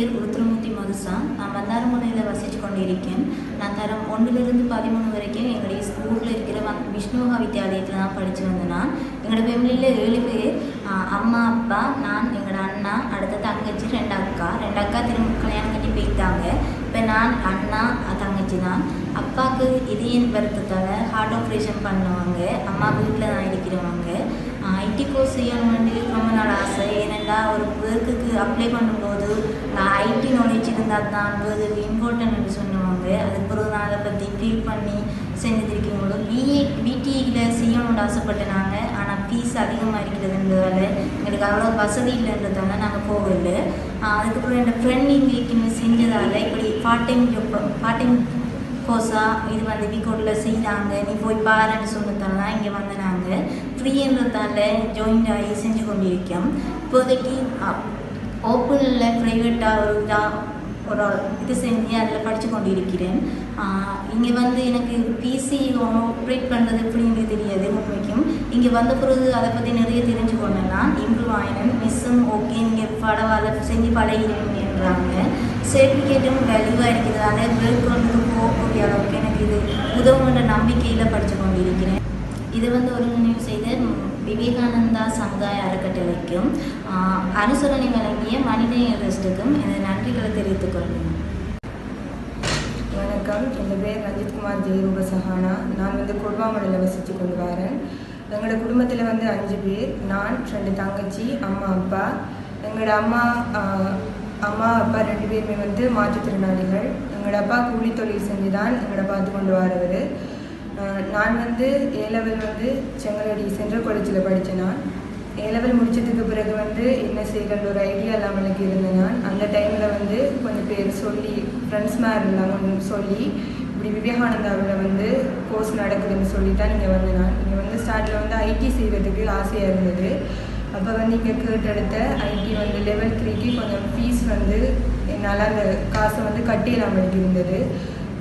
பேர் ருத்ரமூர்த்தி மதுசா. நான் வந்தாரமுனையில் வசித்து கொண்டிருக்கேன் நான் தரம் ஒன்றிலிருந்து பதிமூணு வரைக்கும் எங்களுடைய ஸ்கூலில் இருக்கிற வ- வித்யாலயத்தில் தான் படித்து வந்தேன் நான். எங்களோட ஃபேமிலியில் ஏழு பேர். அம்மா அப்பா நான் எங்களோட அண்ணா அடுத்த தங்கச்சி ரெண்டு அக்கா. ரெண்டு அக்கா திரும்ப கல்யாணம் கட்டி போயிட்டாங்க. இப்போ நான் அண்ணா தங்கச்சி தான். அப்பாவுக்கு இதயம் வருத்தத்தால் ஹார்ட் ஆப்ரேஷன் பண்ணுவாங்க. அம்மா வீட்டில் தான் இருக்கிறவங்க. ஐடி செய்யணும்னு ரொம்ப நாள் ஆசை. ஏனென்றால் ஒரு ஒர்க்குக்கு அப்ளை பண்ணும்போது நான் ஐடி நாலேஜ் இருந்தால் தான் அது இம்பார்ட்டன்ட் சொன்னவங்க அதுக்கு பிறகு நான் அதை பற்றி ஃபீல் பண்ணி செஞ்சுருக்கீங்களோ? பிஏ பிடிஇயில் செய்யணும்னு ஆசைப்பட்டேன் ஆனால் ஃபீஸ் அதிகமாக இருக்கிறதுன்றதால எங்களுக்கு அவ்வளோ வசதி இல்லைன்றதால நாங்கள் போகல. அதுக்கப்புறம் என் ஃப்ரெண்ட் இங்கே செஞ்சதால் இப்படி பார்ட் டைம் பார்ட் டைம் கோர்ஸாக இது வந்து விகோட்டில் செய்தாங்க. நீ போய் பாருன்னு சொன்னதால தான் இங்கே வந்து ஃப்ரீ என்றதால ஜாயின் ஆகி செஞ்சு கொண்டிருக்கோம் இப்போதைக்கு ஓப்பனில் ப்ரைவேட்டாக ஒரு இதாக ஒரு இது செஞ்சு அதில் படித்து கொண்டு இருக்கிறேன் இங்கே வந்து எனக்கு பிசி ஆப்ரேட் பண்ணுறது எப்படின்னு தெரியாது உண்மைக்கும் இங்கே வந்த பிறகு அதை பற்றி நிறைய தெரிஞ்சு கொண்டேன்னா இம்ப்ரூவ் ஆயினேன் மிஸ்ஸும் ஓகே நீங்கள் பரவாயில்ல செஞ்சு பழகிறீங்கன்றாங்க சர்டிஃபிகேட்டும் வேல்யூவாக இருக்கிறதால வெளிக்கொண்டு போகக்கூடிய அளவுக்கு எனக்கு இது உதவுன்ற நம்பிக்கையில் படித்து கொண்டிருக்கிறேன். இது வந்து ஒருங்கிணைவு செய்த விவேகானந்தா சமுதாய அறக்கட்டளைக்கும் அனுசரணை வழங்கிய மனிதநேய ட்ரஸ்ட்டுக்கும் எனது நன்றிகளை தெரிவித்துக் கொள்கிறேன். வணக்கம். என் பேர் ரஞ்சித்குமார் ஜெயரூப சஹானா நான் வந்து கொடுவாமலையில் வசித்து கொண்டு வரேன். எங்களோட குடும்பத்தில் வந்து அஞ்சு பேர். நான் ரெண்டு தங்கச்சி அம்மா அப்பா. எங்களோட அம்மா அம்மா அப்பா ரெண்டு பேருமே வந்து மாற்றுத்திறனாளிகள். எங்களோட அப்பா கூலி தொழில் செஞ்சு தான் எங்களை பார்த்து கொண்டு வரவர். நான் வந்து ஏ லெவல் வந்து செங்கலடி சென்ட்ரல் காலேஜில் படித்தேன் நான். ஏ லெவல் முடித்ததுக்கு பிறகு வந்து என்ன செய்யறது ஒரு ஐடியா இல்லாமல் எனக்கு இருந்தேன் நான். அந்த டைமில் வந்து கொஞ்சம் பேர் சொல்லி ஃப்ரெண்ட்ஸ் மேர் இருந்தாங்க சொல்லி இப்படி விவேகானந்தாவில் வந்து கோர்ஸ் நடக்குதுன்னு சொல்லி தான் இங்கே வந்து நான். இங்கே வந்து ஸ்டார்டில் வந்து ஐடி செய்கிறதுக்கு ஆசையாக இருந்தது. அப்போ வந்து இங்கே கேட்டெடுத்த ஐடி வந்து லெவல் த்ரீக்கு கொஞ்சம் ஃபீஸ் வந்து என்னால் அந்த காசை வந்து கட்டிடாமல் இருந்தது.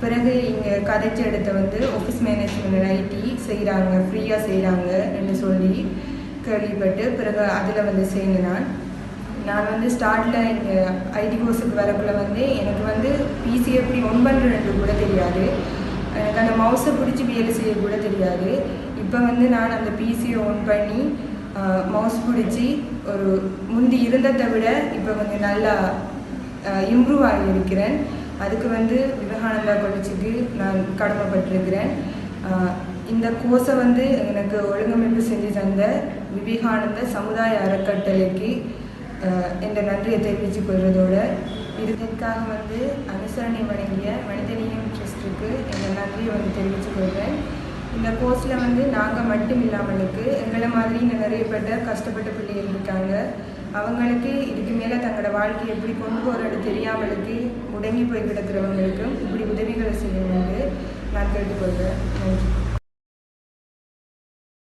பிறகு இங்கே கதைச்சி எடுத்த வந்து ஆஃபீஸ் மேனேஜ்மெண்ட் ஐடி செய்கிறாங்க ஃப்ரீயாக செய்கிறாங்க என்று சொல்லி கேள்விப்பட்டு பிறகு அதில் வந்து சேர்ந்து நான் நான் வந்து ஸ்டார்டில் இங்கே ஐடி கோர்ஸுக்கு வரக்குள்ள வந்து எனக்கு வந்து பிசி எப்படி ஒன் பண்ணுறது கூட தெரியாது. எனக்கு அந்த மவுஸை பிடிச்சி வேலை செய்ய கூட தெரியாது. இப்போ வந்து நான் அந்த பிசியை ஒன் பண்ணி மவுஸ் பிடிச்சி ஒரு முந்தி இருந்ததை விட இப்போ கொஞ்சம் நல்லா இம்ப்ரூவ் ஆகியிருக்கிறேன். அதுக்கு வந்து விவேகானந்தா காலேஜுக்கு நான் கடமைப்பட்டிருக்கிறேன். இந்த கோர்ஸை வந்து எனக்கு ஒழுங்கமைப்பு செஞ்சு தந்த விவேகானந்த சமுதாய அறக்கட்டளைக்கு என்ற நன்றியை தெரிவித்துக் கொள்வதோட இதற்காக வந்து அனுசரணை வழங்கிய மனிதநேயம் ட்ரஸ்ட்டுக்கு எங்கள் நன்றியை வந்து தெரிவித்துக் கொள்கிறேன். இந்த கோர்ஸில் வந்து நாங்கள் மட்டும் இல்லாமலுக்கு எங்களை மாதிரி இங்கே நிறைய பேர் கஷ்டப்பட்ட பிள்ளைகள் இருக்காங்க. அவங்களுக்கு இதுக்கு மேலே தங்களோட வாழ்க்கையை எப்படி கொண்டு போகிறது தெரியாமலுக்கு முடங்கி போய் கிடக்கிறவங்களுக்கும் இப்படி உதவிகளை செய்யணும்னு நான் கேட்டுக்கொள்கிறேன். நன்றி.